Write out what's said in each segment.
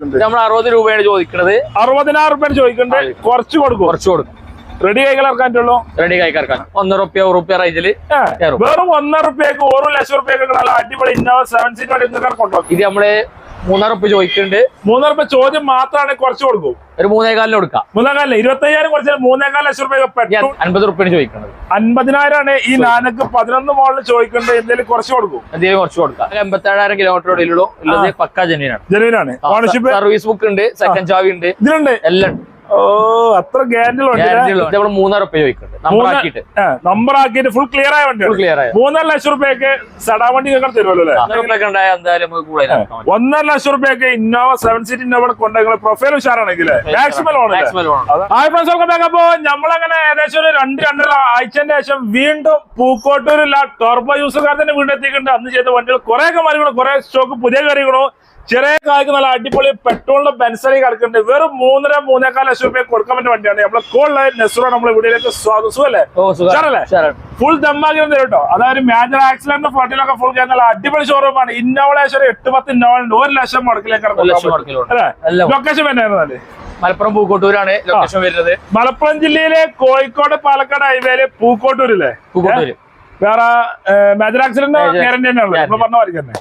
നമ്മൾ അറുപത് രൂപയാണ് ചോദിക്കുന്നത് അറുപതിനായിരം രൂപയാണ് ചോദിക്കുന്നത് കുറച്ച് കൊടുക്കും. കുറച്ച് കൊടുക്കും. റെഡി കൈകൾ ഇറക്കാനുള്ളൂ റെഡി കൈക്കാർക്കാൻ ഒന്നര റുപ്യ റുപ്യ റേഞ്ചിൽ. വെറും ഒന്നര റുപ്യക്ക് ഒരു ലക്ഷം റുപ്യക്ക് അടിപൊളി ഇന്നോവ സെവൻ സീറ്റ് ഇത് നമ്മൾ മൂന്നര റുപ്യ ചോദിക്കുന്നുണ്ട്. മൂന്നാറുപ്പ് ചോദ്യം മാത്രമാണ് കുറച്ച് കൊടുക്കും. ഒരു മൂന്നേകാലിന് കൊടുക്കാം. മൂന്നേകാലിന് ഇരുപത്തയ്യായിരം കുറച്ച് മൂന്നേകാൽ ലക്ഷം രൂപ അൻപത് റുപ്യാണ് ചോദിക്കുന്നത്. അൻപതിനായിരം ആണ് ഈ നാനക്ക് പതിനൊന്ന് മോളിൽ ചോദിക്കുന്നത്. എന്തെങ്കിലും കുറച്ച് കൊടുക്കും. എന്തെങ്കിലും കുറച്ച് കൊടുക്കാം. എൺപത്തേഴായിരം കിലോമീറ്റർ ഉള്ളിലുള്ളൂ പക്കാ ജനുവിനാണ് ഓണർഷിപ്പ് സർവീസ് ബുക്ക് ഉണ്ട് സെക്കൻഡ് ചാവി ഉണ്ട്. ഇതിലുണ്ട്? എല്ലാം ഉണ്ട്. ഓ അത്ര ഗ്യാരണ്ടി നമ്മൾ മൂന്നര റുപ്യ ചോദിക്കുന്നുണ്ട് നമ്പർ ആക്കിയിട്ട് ഫുൾ ക്ലിയർ ആയ വണ്ടി ഫുൾ ക്ലിയർ ആയ. മൂന്നര ലക്ഷം റുപ്യക്ക് സടാ വണ്ടി ഒക്കെ തരുമല്ലോ അല്ലേ? ഒന്നര ലക്ഷം റുപ്യക്ക് ഇന്നോവ സെവൻ സീറ്റ് ഇന്നോവ കൊണ്ടെങ്കിൽ profile ഉഷാറാണെങ്കിൽ maximum loan hi friends welcome back അപ്പോ നമ്മളങ്ങനെ ഏകദേശം ഒരു രണ്ട് രണ്ടര ആഴ്ചന്റെ ശേഷം വീണ്ടും പൂക്കോട്ടൂരില്ല ടോർബോ യൂസുകാരത്തിന്റെ വീണ്ടും എത്തിയിട്ടുണ്ട് അന്ന് ചെയ്ത വണ്ടികൾ കുറെ ഒക്കെ മാറിക്കണോ. കുറെ സ്റ്റോക്ക് പുതിയ കയറിക്കണോ ചെറിയ കായ്ക്ക് നല്ല അടിപൊളി പെട്രോളിന്റെ ബെൻസറി കിടക്കുന്നുണ്ട്. വെറും മൂന്നര മൂന്നേക്കാൽ ലക്ഷം രൂപ കൊടുക്കാൻ പറ്റുന്ന വണ്ടിയാണ്. നമ്മളെ കോളിലെ നെസ്റോ നമ്മളെ വീടിലേക്ക് സ്വാഗതം. സുഖല്ലേ? ഓ സുഖം. ഉഷാറല്ലേ? ഫുൾ ദമ്മാക്കി തരും കേട്ടോ. അതായത് മേജർ ആക്സിഡന്റ് ഫ്ലോട്ടിലൊക്കെ ഫുൾ നല്ല അടിപൊളി ഷോറൂമാണ് ഇന്നോവളേശ്വരം ഒരു എട്ട് പത്ത് ഇന്നോവ ഉണ്ട് ഒരു ലക്ഷം മുടക്കിലേക്ക് ലൊക്കേഷൻ വരുന്നത് മലപ്പുറം പൂക്കോട്ടൂരാണ് ലൊക്കേഷൻ വരുന്നത്. മലപ്പുറം ജില്ലയിലെ കോഴിക്കോട് പാലക്കാട് ഹൈവേയിലെ പൂക്കോട്ടൂരില്ലേ പൂക്കോട്ടൂര്. വേറെ മേജർ ആക്സിഡന്റ് ഗ്യാരണ്ടി തന്നെയാണല്ലോ പറഞ്ഞ മാതിരി തന്നെ.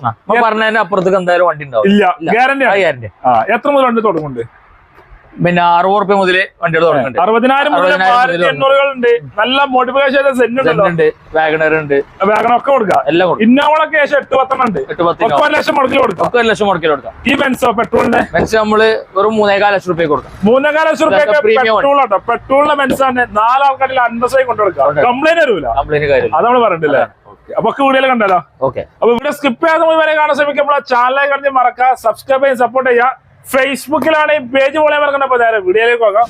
പറഞ്ഞതിന് അപ്പുറത്തേക്ക് എന്തായാലും വണ്ടി ഉണ്ടാവും. ഇല്ല ഗ്യാരണ്ടി എത്ര മുതൽ വണ്ടി തുടങ്ങുന്നുണ്ട്? പിന്നെ അറുപത് റുപ്യ മുതലേ വണ്ടികൾ തുടങ്ങുന്നുണ്ട്. അറുപതിനായിരം മുതൽ മുതൽ ഉണ്ട് നല്ല മോഡിഫിക്കേഷൻ ഉണ്ട് വാഗണർ ഉണ്ട് കൊടുക്കാം? എല്ലാം കൊടുക്കും. ഇന്നോവളൊക്കെ ശേഷം എട്ട് പത്തെണ്ണം ഉണ്ട് എട്ട് പത്ത് ഒക്കെ ലക്ഷം മുടക്കി കൊടുക്കാം. ഒക്കെ ലക്ഷം മുടക്കിൽ കൊടുക്കാം. ഈ ബെൻസോ പെട്രോളിന്റെ? ബെൻസ് നമ്മൾ വെറും മൂന്നേകാല ലക്ഷം റുപ്യ കൊടുക്കാം. മൂന്നേകാല ലക്ഷം റുപ്യ. പെട്രോൾ ആട്ടോ. പെട്രോളിന്റെ ബെൻസാണ് നാലാൾക്കാരിൽ കൊണ്ടുകൊടുക്കാം കൊണ്ടുകൊടുക്കാം. കംപ്ലൈന്റ് വരൂല. കംപ്ലൈന്റ് കാര്യം അത് നമ്മൾ പറഞ്ഞിട്ടില്ലേ അപ്പൊ വീഡിയോ കണ്ടല്ലോ ഓക്കെ. അപ്പൊ ഇവിടെ സ്കിപ്പ് ചെയ്യാതെ വരെ കാണാൻ ശ്രമിക്കുക നമ്മളെ ചാനലായി കണ്ടി മറക്കുക സബ്സ്ക്രൈബ് ചെയ്യാൻ സപ്പോർട്ട് ചെയ്യുക. ഫേസ്ബുക്കിലാണ് ഈ പേജ് പോലെ മറക്കണ്ട അപ്പൊ നേരെ വീഡിയോയിലേക്ക് പോകാം.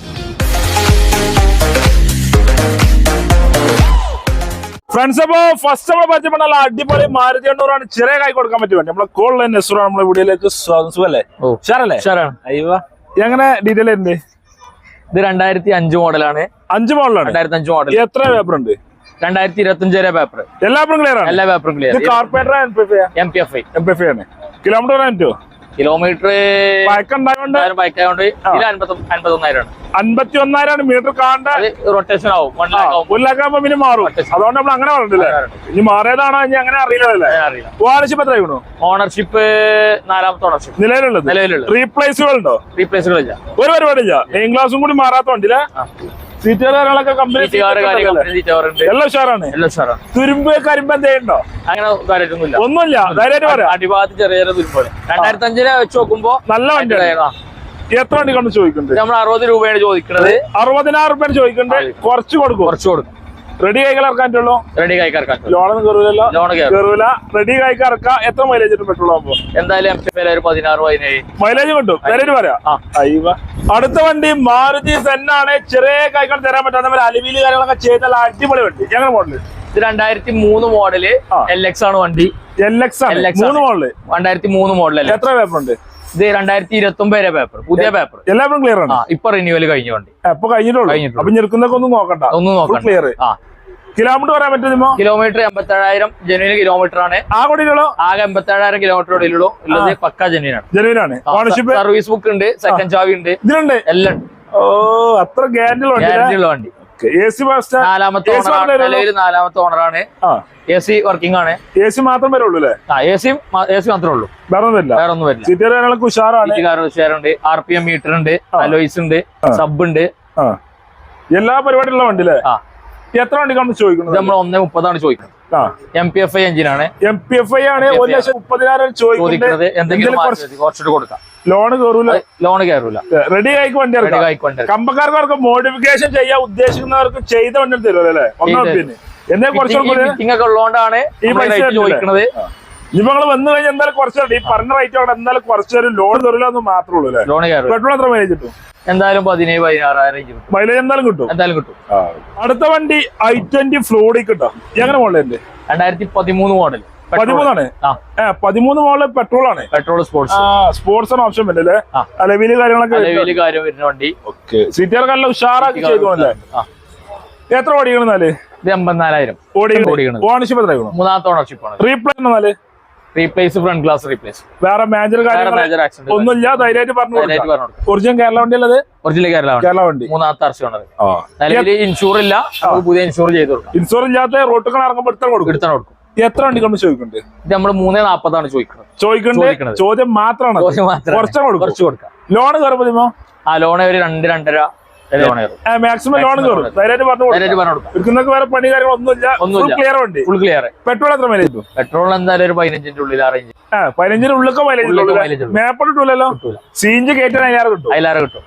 ഫ്രണ്ട്സ് അപ്പൊ ഫസ്റ്റ് നമ്മൾ പരിചയപ്പെട്ട നല്ല അടിപൊളി മാരുതി എണ്ണൂറാണ് ചെറിയ കൈ കൊടുക്കാൻ പറ്റും നമ്മളെ കോളിലെ നെസ്റാണ് നമ്മളെ വീഡിയോയിലേക്ക് സ്വാഗതം. സുഖല്ലേ ഷാറല്ലേ അയ്യോ. എങ്ങനെ ഡീറ്റെയിൽ ഉണ്ട് ഇത് രണ്ടായിരത്തി അഞ്ച് മോഡലാണ്. അഞ്ച് മോഡലാണ്. രണ്ടായിരത്തി അഞ്ച് മോഡൽ എത്ര പേപ്പർ ഉണ്ട്? രണ്ടായിരത്തി ഇരുപത്തി അഞ്ച് വരെ പേപ്പർ എല്ലാ പേപ്പറും ക്ലിയർ ആണ്? എല്ലാ പേപ്പറും ക്ലിയർ ഇത് carburettor M P F I M P F I. M P F ആണ്. കിലോമീറ്റർ പറ്റുമോ കിലോമീറ്റർ അൻപത്തി ഒന്നായിരം മീറ്റർ കാണേണ്ട. റൊട്ടേഷൻ ആവും വൺ ലാക്ക് ആവും. ഒരു ലക്കം പിന്നെ മാറും. അതുകൊണ്ട് നമ്മൾ അങ്ങനെ പറഞ്ഞില്ലേ ഇനി മാറിയതാണോ ഇനി അങ്ങനെ അറിയില്ലല്ലേ അറിയില്ല. ഓണർഷിപ്പ് എത്ര ആയിരുന്നു ഓണർഷിപ്പ് നാലാമത്തെ ഓണർഷിപ്പ് നിലവിലുള്ളത്? നിലവിലുള്ളത്. റീപ്ലേസുകൾ ഉണ്ടോ? റീപ്ലേസുകൾ ഇല്ല. ഒരു പരിപാടി ഇല്ല. മെയിൻ ക്ലാസും കൂടി മാറാത്ത സീറ്റുകൾ കാര്യങ്ങളൊക്കെ കമ്പനി എല്ലാം ഉഷാറാണ്. എല്ലാം ഉഷാറാണ്. തുരുമ്പ് കരിമ്പ് എന്തെയുണ്ടോ അങ്ങനെ കാര്യമൊന്നുമില്ല. ഒന്നുമില്ല. ധൈര്യമായിട്ട് പറയാം. അടിഭാഗത്ത് ചെറിയ ചെറിയ തുരുമ്പാണ് രണ്ടായിരത്തി അഞ്ചിനെ വെച്ച് നോക്കുമ്പോ നല്ല വണ്ടിയാണ് എത്ര വണ്ടി കൊണ്ട് ചോദിക്കുന്നുണ്ട് നമ്മൾ അറുപത് രൂപയാണ് ചോദിക്കുന്നത്. അറുപതിനായിരം രൂപയാണ് ചോദിക്കുന്നുണ്ട് കുറച്ച് കൊടുക്കും. കുറച്ച് കൊടുക്കും. റെഡി കൈ ഇറക്കാറ്റുള്ളൂ റെഡി കൈക്കാർക്കാൻ ലോണൊന്നും കയറൂലല്ലോ ലോൺ കയറും കയറൂല റെഡി കൈക്ക് കറക്ക എത്ര മൈലേജ് കിട്ടും പെട്രോൾ ആകുമ്പോ എന്തായാലും എം ടി ഒരു പതിനാറ് പതിനേഴ്. മൈലേജ് കിട്ടും. നേരിട്ട് പറയാം. ആ. അടുത്ത വണ്ടി മാരുതി സെന്നാണ്. ചെറിയ കൈകൾ തരാൻ പറ്റാത്ത അലുവീൽ കാര്യങ്ങളൊക്കെ ചെയ്ത അടിപൊളി വണ്ടി. ഞങ്ങളുടെ മോഡൽ ഇത് രണ്ടായിരത്തി മൂന്ന് മോഡൽ എൽ എക്സ് ആണ് വണ്ടി. എൽ എക്സ് ആണ്. എക്സ് മൂന്ന് മോഡൽ രണ്ടായിരത്തി മൂന്ന് മോഡലല്ലേ എത്ര പേപ്പർ ഉണ്ട്? ഇത് രണ്ടായിരത്തി ഇരുപത്തി ഒമ്പത് പേപ്പർ പുതിയ പേപ്പർ എല്ലാവരും ക്ലിയർ ആണ്? ഇപ്പൊ റിന്യൂവൽ കഴിഞ്ഞ വണ്ടി. അപ്പൊ കഴിഞ്ഞിട്ടുള്ളൂ. കഴിഞ്ഞിട്ടുള്ളൂ. അപ്പൊ ഞെരുക്കുന്നൊക്കെ ഒന്നും നോക്കണ്ട. ഒന്ന് നോക്കണം നോക്കണ്ട. ക്ലിയർ ആ. കിലോമീറ്റർ പറയാൻ പറ്റുമോ കിലോമീറ്റർ എൺപത്തേഴായിരം ജനുവിന് കിലോമീറ്റർ ആണ്. ആ കൊടികളോ ആകെ എൺപത്തേഴായിരം കിലോമീറ്റർ ഉള്ളൂ ഉള്ളത് പക്ക ജനുവിനാണ്. ജനുവിനാണ്. ഓണർഷിപ്പ് സർവീസ് ബുക്ക് ഉണ്ട് സെക്കൻഡ് ചാവി ഉണ്ട്. ഇതിലുണ്ട്? എല്ലാം ഓ അത്ര ഗ്യാരണ്ടിയുള്ള വണ്ടി. നാലാമത്തെ നാലാമത്തെ ഓണറാണ് എ സി വർക്കിംഗ് ആണ്. എ സി മാത്രം വരുള്ളൂ അല്ലേ? എ സി എ സി മാത്രമേ ഉള്ളൂ. വേറെ ഒന്നുമില്ല വേറെ ഒന്നും വരില്ല. ഉഷാറാണ്. ഉഷാറുണ്ട്. ആർ പി എം മീറ്റർ ഉണ്ട്. അലോയ്സ് ഉണ്ട്. സബ് ഉണ്ട്. എല്ലാ പരിപാടിയുള്ള വണ്ടി അല്ലേ എത്ര വണ്ടിക്കാണ് ചോദിക്കുന്നത്? നമ്മൾ ഒന്നേ മുപ്പതാണ് ചോദിക്കുന്നത്. എം പി എഫ് ഐ എഞ്ചിനാണ് എം പി എഫ് ഐ ആണ് ഒരു ലക്ഷം മുപ്പതിനായിരം ചോദിക്കുന്നത്. എന്തെങ്കിലും കുറച്ചുകൂടി കൊടുക്കാം. ലോൺ കയറൂല? ലോൺ കയറൂല. റെഡി ആയിക്ക് വണ്ടി കമ്പക്കാർക്ക് മോഡിഫിക്കേഷൻ ചെയ്യാൻ ഉദ്ദേശിക്കുന്നവർക്ക് ചെയ്ത വണ്ടി തരുമല്ലോ അല്ലേ? ഒന്നാം പിന്നെ. എന്നെ കുറച്ചും കൂടി ഉള്ളതുകൊണ്ടാണ് ഈ പൈസ ചോദിക്കുന്നത്. ഇപ്പൊ നിങ്ങൾ വന്നു കഴിഞ്ഞാൽ എന്തായാലും കുറച്ചു ഈ പറഞ്ഞ റേറ്റ് അവിടെ എന്തായാലും കുറച്ചൊരു ലോൺ തരില്ല എന്ന് മാത്രമേ ഉള്ളൂ അല്ലേ? പെട്രോൾ എത്ര മൈലേജ് കിട്ടും? എന്തായാലും പതിനേഴ് പതിനാറായിരം രൂപ കിട്ടും. മൈലേജ് എന്തായാലും കിട്ടും. എന്തായാലും കിട്ടും. അടുത്ത വണ്ടി ഐ ട്വന്റി ഫ്ലോഡി കിട്ടാം? എങ്ങനെ മോഡലുണ്ട് രണ്ടായിരത്തി പതിമൂന്ന് മോഡൽ പതിമൂന്നാണ്? പതിമൂന്ന് മോഡൽ പെട്രോൾ ആണ്. പെട്രോൾ സ്പോർട്സ് സ്പോർട്സ് ആണ് ഓപ്ഷൻ ആ. അലവിൽ കാര്യങ്ങളൊക്കെ കാര്യം വരുന്ന വണ്ടി. ഓക്കെ സീറ്റുകാർക്ക് നല്ല ഉഷാറാക്കി ചെയ്തു അല്ലേ? ആ. എത്ര ഓടിക്കണെന്നാൽ ഇത് എൺപത്തിനാലായിരം. ഓടിക്കണം ഓണർഷിപ്പ് എത്ര മൂന്നാമത്തെ ഓണർഷിപ്പ് ആണ്. റീപ്ലേ എന്നാൽ? റീപ്ലേസ് ഫ്രണ്ട് ഗ്ലാസ് റീപ്ലേസ് വേറെ മേജർ കാര്യങ്ങൾ മേജർ ആക്സിഡന്റ് ഒന്നുമില്ല ധൈര്യമായിട്ട് പറഞ്ഞു ഒറിജിനൽ കേരള വണ്ടി ഉള്ളത്? ഒറിജിനൽ കേരള കേരള വണ്ടി. മൂന്നാമത്തെ നിലവിൽ ഇൻഷൂർ ഇല്ല. പുതിയ ഇൻഷൂർ ചെയ്ത് കൊടുക്കും. ഇൻഷൂർ ഇല്ലാത്ത റോട്ടുകൾ ഇറങ്ങുമ്പോൾ എടുത്താൽ കൊടുക്കും. എടുത്താൽ കൊടുക്കും. എത്ര വണ്ടി നമ്മൾ ചോദിക്കുന്നുണ്ട്? ഇത് നമ്മൾ മൂന്നേ നാപ്പതാണ് ചോദിക്കുന്നത്. ചോദ്യം മാത്രമാണ്. കുറച്ചു കൊടുക്കും. കുറച്ച് കൊടുക്കാം. ലോൺ കയറുമ്പോ ആ ലോൺ ഒരു രണ്ട് രണ്ടര. മാക്സിമം ലോൺ കയറും. ധൈര്യമായിട്ട് പറഞ്ഞു എടുക്കുന്നൊക്കെ വേറെ പണി കാര്യങ്ങളൊന്നുമില്ല. ക്ലിയർ ഫുൾ ക്ലിയർ പെട്രോൾ എത്ര മൈലേജ് കിട്ടും പെട്രോൾ എന്തായാലും ഒരു പതിനഞ്ചിന്റെ ഉള്ളിൽ അറേഞ്ച് പതിനഞ്ചിന് ഉള്ളിലൊക്കെ മൈലേജ്. മേപ്പോട്ട് കിട്ടൂലല്ലോ. കിട്ടൂല. സീഞ്ച് കയറ്റാൻ അതിനാറ് കിട്ടും. അതിലാറെ കിട്ടും.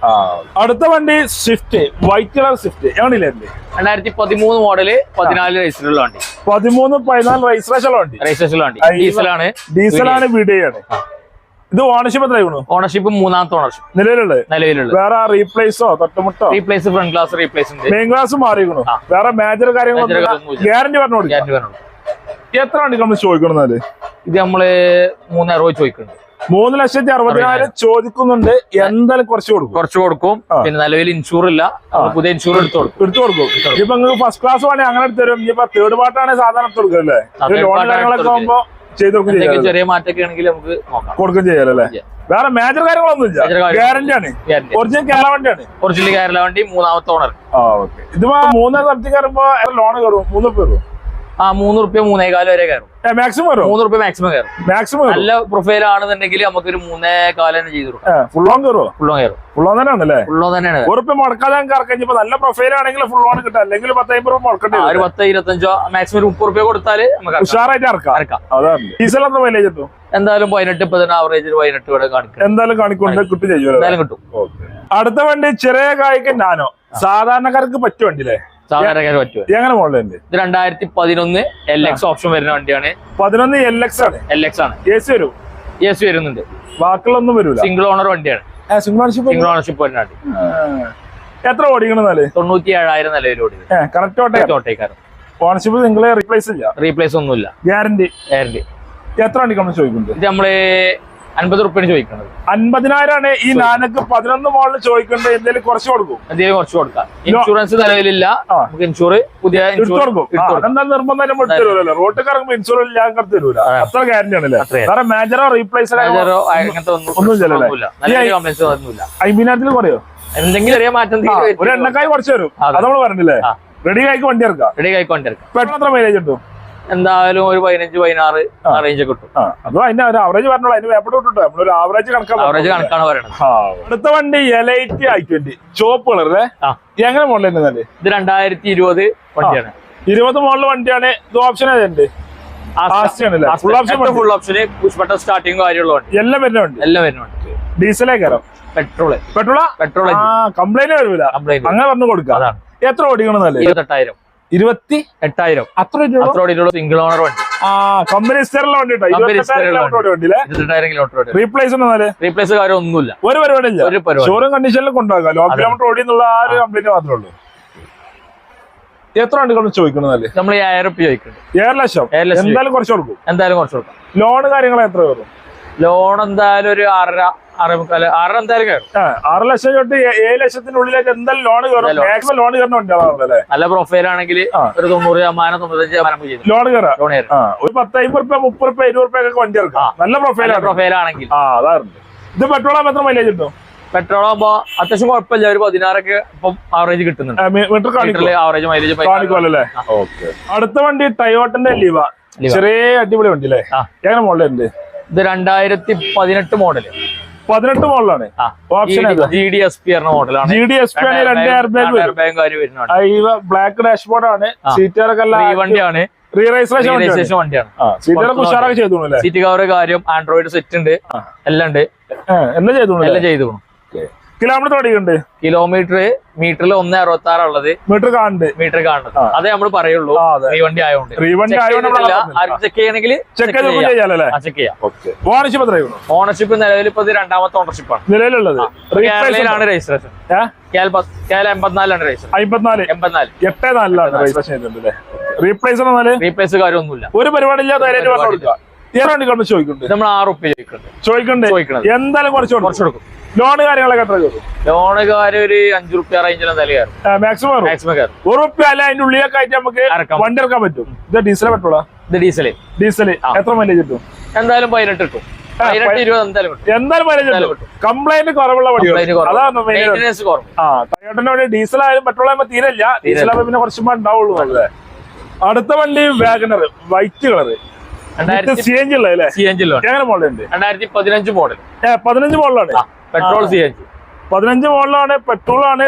അടുത്ത വണ്ടി സ്വിഫ്റ്റ് വൈറ്റ് കളർ സ്വിഫ്റ്റ് എവിടെയില്ലേ രണ്ടായിരത്തി പതിമൂന്ന് മോഡൽ പതിനാല് വണ്ടി. പതിമൂന്ന് പതിനാല് രജിസ്ട്രേഷൻ വണ്ടി. രജിസ്ട്രേഷനുള്ള വണ്ടി. ഡീസലാണ് ഡീസലാണ് വീഡിയോയാണ് ഇത് ഓണർഷിപ്പ് എത്രയാണ് ഓണർഷിപ്പ് മൂന്നാമത്തെ ഓണർഷിപ്പ് നിലവിലുള്ളത്? നിലവിലുള്ളത്. വേറെ റീപ്ലേസോ തൊട്ടുമുട്ടോ? റീപ്ലേസ് ഫ്രണ്ട് ഗ്ലാസ് റീപ്ലേസ് ഉണ്ട്. മെയിൻ ക്ലാസ് മാറിയിരിക്കണു വേറെ മേജർ കാര്യങ്ങളൊന്നും ഗ്യാരണ്ടി പറഞ്ഞു കൊടുക്കാം. ഗ്യാരണ്ടി പറഞ്ഞു എത്ര വണ്ടി നമ്മൾ ചോദിക്കണമെന്നാൽ ഇത് നമ്മൾ മൂന്നറുപത് ചോദിക്കുന്നുണ്ട്. മൂന്ന് ലക്ഷത്തി അറുപതിനായിരം ചോദിക്കുന്നുണ്ട്. എന്തായാലും കുറച്ച് കൊടുക്കും. കുറച്ച് കൊടുക്കും. പിന്നെ നിലവിൽ ഇൻഷൂർ ഇല്ല. പുതിയ ഇൻഷൂർ എടുത്തു കൊടുക്കും. എടുത്തു കൊടുക്കും. ഇപ്പൊ നിങ്ങൾക്ക് ഫസ്റ്റ് ക്ലാസ് വേണേ അങ്ങനെ എടുത്ത് തരും. ഇനിയിപ്പോ തേർഡ് പാർട്ടാണ് സാധാരണ എടുത്തു കൊടുക്കുക അല്ലേ? ലോൺ കാര്യങ്ങളൊക്കെ ആകുമ്പോ ചെയ്ത് കൊടുക്കും ചെറിയ മാറ്റമൊക്കെ ആണെങ്കിൽ നമുക്ക് കൊടുക്കും ചെയ്യാലോ അല്ലേ ചെയ്യാം. വേറെ മേജർ കാര്യങ്ങളൊന്നും ഇല്ല. Major കാര്യങ്ങൾ- ഗ്യാരണ്ടി ആണ്. ഒറിജിനൽ കേരള വണ്ടിയാണ് ഒറിജിനൽ കേരള വണ്ടി മൂന്നാമത്തെ ഓണർ ഇതിപ്പോ മൂന്നാം സംതിങ് കയറുമ്പോ ലോൺ കയറും? മൂന്ന് പേരും ആ മൂന്ന് റുപ്യ മൂന്നേകാൽ വരെ കയറും. മാക്സിമം വരും? മൂന്ന് റുപ്യ മാക്സിമം കയറും. മാക്സിമം നല്ല പ്രൊഫൈൽ ആണെന്നുണ്ടെങ്കിൽ നമുക്ക് ഒരു മൂന്നേ കാലം തന്നെ ചെയ്ത് ഫുൾ ഓൺ ഫുൾ ഓൺ കയറും. ഫുൾ ഓൺ ഫുൾ ഓൺ തന്നെയാണ് ഉറപ്പ് മുടക്കാതെ ഇറക്കാം. ഇപ്പൊ നല്ല പ്രൊഫൈൽ ആണെങ്കിൽ ഫുൾ ഓൺ കിട്ടാം. അല്ലെങ്കിൽ പത്തൈമ്പത് രൂപ മുടക്കേണ്ടി ആ, വരും ഒരു പത്ത് ഇരുപത്തഞ്ചോ മാക്സിമം ഒരു മുപ്പത് റുപ്യ കൊടുത്താൽ നമുക്ക് ഇറക്കാം. ഉഷാറായിട്ട് ഇറക്കാം. ഇറക്കാം. അതാണ്. ഡീസൽ എത്ര മൈലേജ് എന്തായാലും പതിനെട്ട് പതിനെട്ട് ആവറേജ് പതിനെട്ട് ഇവിടെ കാണിക്കും. എന്തായാലും കാണിക്കൊണ്ട് കിട്ടും ചെയ്യുമല്ലോ എന്തായാലും കിട്ടും. അടുത്ത വണ്ടി ചെറിയ കായ്ക്ക് നാനോ. സാധാരണക്കാർക്ക് പറ്റുവണ്ടില്ലേ വണ്ടി അല്ലേ സാധാരണക്കാർ പറ്റുമോ എങ്ങനെ മോഡലുണ്ട് ഇത് രണ്ടായിരത്തി പതിനൊന്ന് എൽ എക്സ് ഓപ്ഷൻ വരുന്ന വണ്ടിയാണ്. പതിനൊന്ന് എൽ എക്സ് ആണ്. എൽ എക്സ് ആണ്. എ സി വരും? എസ് വരുന്നുണ്ട്. ബാക്കിയുള്ളൊന്നും വരൂല? സിംഗിൾ ഓണർ വണ്ടിയാണ്. സിംഗിൾ ഓണർഷിപ്പ് സിംഗിൾ ഓണർഷിപ്പ് വരുന്ന വണ്ടി. എത്ര ഓടിക്കണെന്നാൽ തൊണ്ണൂറ്റി ഏഴായിരം നിലവിൽ ഓടിക്കും കറക്റ്റ് ഓട്ടെ. ഓട്ടേക്കാരൻ ഓണർഷിപ്പ് നിങ്ങളെ റീപ്ലേസ് ഇല്ല? റീപ്ലേസ് ഒന്നുമില്ല. ഗ്യാരണ്ടി ഗ്യാരണ്ടി എത്ര വണ്ടി നമ്മൾ ചോദിക്കുന്നുണ്ട്? ഇത് നമ്മൾ അൻപത് റുപ്യാണ് ചോദിക്കുന്നത് അൻപതിനായിരമാണ് ഈ നാനക്ക് പതിനൊന്ന് മോളിൽ ചോദിക്കേണ്ടത് എന്തെങ്കിലും കുറച്ച് കൊടുക്കും. എന്തെങ്കിലും കുറച്ച് കൊടുക്കാം. ഇൻഷുറൻസ് നിലവിലില്ല. നമുക്ക് ഇൻഷൂർ പുതിയ നിർബന്ധം? റോട്ടിൽ ഇൻഷുറൻസ് തരൂല. അത്ര ഗ്യാരണ്ടി ആണല്ലേ? വേറെ മേജറോ റീപ്ലേസ് അങ്ങനത്തെ ഒന്നും കുറയോ? എന്തെങ്കിലും ചെറിയ മാറ്റം ഒരു എണ്ണക്കായി കുറച്ച് തരും. അതെ. നമ്മൾ പറഞ്ഞില്ലേ? റെഡി ആയിക്ക് വണ്ടി ഇറക്കാം റെഡി ആയിക്കൊണ്ടിരിക്കാം പെട്ടെന്ന് എത്ര മൈലേജ് കിട്ടും? എന്തായാലും ഒരു പതിനഞ്ച് പതിനാറ് ആ. റേഞ്ച് കിട്ടും. അതിന്റെ ഒരു ആവറേജ് പറഞ്ഞോളൂ അതിന് വേപ്പട്ട് വിട്ടിട്ടോ നമ്മളൊരു ആവറേജ് കണക്കാ ആവറേജ് കണക്കാണ് പറയുന്നത് അടുത്ത വണ്ടി എലൈറ്റ് ഐ ട്വന്റി ചുവപ്പ് കളർ അല്ലേ? എങ്ങനെ മോഡൽ തന്നെ ഇത് രണ്ടായിരത്തി ഇരുപത് വണ്ടിയാണ് ഇരുപത് മോഡൽ വണ്ടിയാണ്. ഇത് ഓപ്ഷൻ ഏതുണ്ട് option വണ്ടി. ഫുൾ ഓപ്ഷന് പുഷ്പട്ട സ്റ്റാർട്ടിങ് കാര്യമുള്ള വണ്ടി. എല്ലാം വരുന്നുണ്ട് എല്ലാം വരുന്നുണ്ട് ഡീസലേ കയറാം? പെട്രോൾ പെട്രോളാ പെട്രോൾ ആ കംപ്ലൈന്റ് വരില്ല അങ്ങനെ പറഞ്ഞു കൊടുക്കാം. എത്ര ഓടിക്കണം ഇരുപത്തെട്ടായിരം. ഇരുപത്തി എട്ടായിരം. അത്ര രൂപ? സിംഗിൾ ഓണർ വണ്ടി. ആ കമ്പനി റീപ്ലേസ് റീപ്ലേസ് കാര്യം ഒന്നുമില്ല ഒരു പരിപാടി ഇല്ല ഒരു പരിപാടി ഷോറൂം കണ്ടീഷനിൽ കൊണ്ടുപോകാം. ലോ അതെ. കിലോമീറ്റർ ഓടി എന്നുള്ള ആ ഒരു കംപ്ലൈന്റ് മാത്രമേ ഉള്ളൂ. എത്ര നമ്മൾ ഈ ആയിരം റുപ്യ ചോദിക്കുന്നുണ്ട് ഏഴ് ലക്ഷം. എന്തായാലും കുറച്ച് കൊടുക്കും. എന്തായാലും കുറച്ച് കൊടുക്കാം. ലോൺ കാര്യങ്ങൾ എത്ര വരും? ലോൺ എന്തായാലും ഒരു ആറര ആറേ മുക്കാൽ ആറര എന്തായാലും കയറും ആറ് ലക്ഷം തൊട്ട് ഏഴ് ലക്ഷത്തിനുള്ളിലേക്ക് എന്തായാലും ലോൺ കയറും മാക്സിമം ലോൺ. കയറണം വണ്ടികളാണല്ലോ നല്ല പ്രൊഫൈൽ ആണെങ്കിൽ ഒരു തൊണ്ണൂറ് ശതമാനം തൊണ്ണൂറ്റഞ്ച് ശതമാനം ലോൺ കയറാം ലോൺ കയറും ഒരു പത്ത് രൂപ റുപ്യ മുപ്പത് റുപ്യ ഇരുപത് റുപ്യ ഒക്കെ വണ്ടി ഇറക്കാം നല്ല പ്രൊഫൈൽ പ്രൊഫൈൽ ആണെങ്കിൽ. ഇത് പെട്രോൾ ആകുമ്പോൾ എത്ര മൈലേജ് കിട്ടും? പെട്രോൾ ആകുമ്പോ അത്യാവശ്യം കുഴപ്പമില്ല. ഒരു പതിനാറൊക്കെ ഇപ്പം ആവറേജ് കിട്ടുന്നുണ്ട്. ആവറേജ് മൈലേജ് അടുത്ത വണ്ടി ടയോട്ടന്റെ ലിവ. ചെറിയ അടിപൊളി വണ്ടി അല്ലേ. എങ്ങനെ മോഡലുണ്ട് ഇത് രണ്ടായിരത്തി പതിനെട്ട് മോഡൽ പതിനെട്ട് മോഡലാണ് option G D S P പറഞ്ഞ മോഡലാണ് ജി ഡി എസ് പി ആണ് രണ്ട് എയർ ബാഗ് വരും. ബാഗ് കാര്യം വരുന്നുണ്ട് ബ്ലാക്ക് ഡാഷ്ബോർഡ് ആണ്. ആ. സീറ്ററൊക്കെ ഈ വണ്ടിയാണ്. സീറ്റ് കവർ കാര്യം ആൻഡ്രോയിഡ് സെറ്റ് ഉണ്ട്. എല്ലാം ഉണ്ട്. എല്ലാം ചെയ്തു എല്ലാം ചെയ്തു കിലോമീറ്റർ ഓടിക്കുന്നുണ്ട് കിലോമീറ്റർ മീറ്ററിൽ ഒന്ന് അറുപത്തി ആറ് ഉള്ളത്. മീറ്റർ കാണുന്നുണ്ട്. മീറ്റർ കാണുന്നത്. അതേ നമ്മൾ പറയുള്ളൂ. റീവണ്ടി ആയതുകൊണ്ട് റീവണ്ടി ആയതുകൊണ്ട് നമ്മൾ ആരും ചെക്ക് ചെയ്യണമെങ്കിൽ ചെക്ക് ചെക്ക് ചെയ്യാം. ഓണർഷിപ്പ് ഓണർഷിപ്പ് നിലവിൽ ഇപ്പൊ രണ്ടാമത്തെ ഓണർഷിപ്പ് ആണ്. നിലവിലുള്ളത്. കേരളയിലാണ് രജിസ്ട്രേഷൻ എൺപത്തിനാലാണ് രജിസ്ട്രേഷൻ റീപ്ലേസ് എന്നാൽ റീപ്ലേസ് കാര്യമൊന്നുമില്ല. ഒരു പരിപാടി ഇല്ലാതെ ധൈര്യമായിട്ട് ഗവൺമെന്റ് ചോദിക്കുന്നുണ്ട്? നമ്മൾ ആറ് റുപ്യ ചോദിക്കുന്നുണ്ട് എന്തായാലും കുറച്ച് കൊടുക്കും. ലോൺ കാര്യങ്ങളൊക്കെ എത്ര ചോദിക്കും? കാര്യം ഒരു അഞ്ചു റുപ്യ എന്തായാലും കയറും. മാക്സിമം മാക്സിമം കയറും. ഒരു റുപ്യ അല്ല അതിന്റെ ഉള്ളിലൊക്കെ ആയിട്ട് നമുക്ക് വണ്ടി ഇറക്കാൻ പറ്റും. ഇത് ഡീസൽ പെട്രോളാ? ഇത് ഡീസൽ ഡീസൽ എത്ര മൈലേജ് കിട്ടും? എന്തായാലും പതിനെട്ട് കിട്ടും. എന്തായാലും കംപ്ലൈന്റ് കുറവുള്ള വണ്ടികൾ ഡീസൽ ആയാലും പെട്രോൾ ആകുമ്പോ തീരല്ല ഡീസൽ ആകുമ്പോ പിന്നെ കുറച്ചുമ്പോ ഉണ്ടാവുള്ളൂ. അടുത്ത വണ്ടി വാഗനർ വൈറ്റ് കളറ് രണ്ടായിരത്തി സി എൻ ജി ഉള്ളത് അല്ലേ? സി എൻ എങ്ങനെ ഉണ്ട്? രണ്ടായിരത്തി പതിനഞ്ച് മോഡൽ. പതിനഞ്ച് മോഡലാണ് പെട്രോൾ സി എൻ ജി പതിനഞ്ച് മോഡലാണ് പെട്രോൾ ആണ്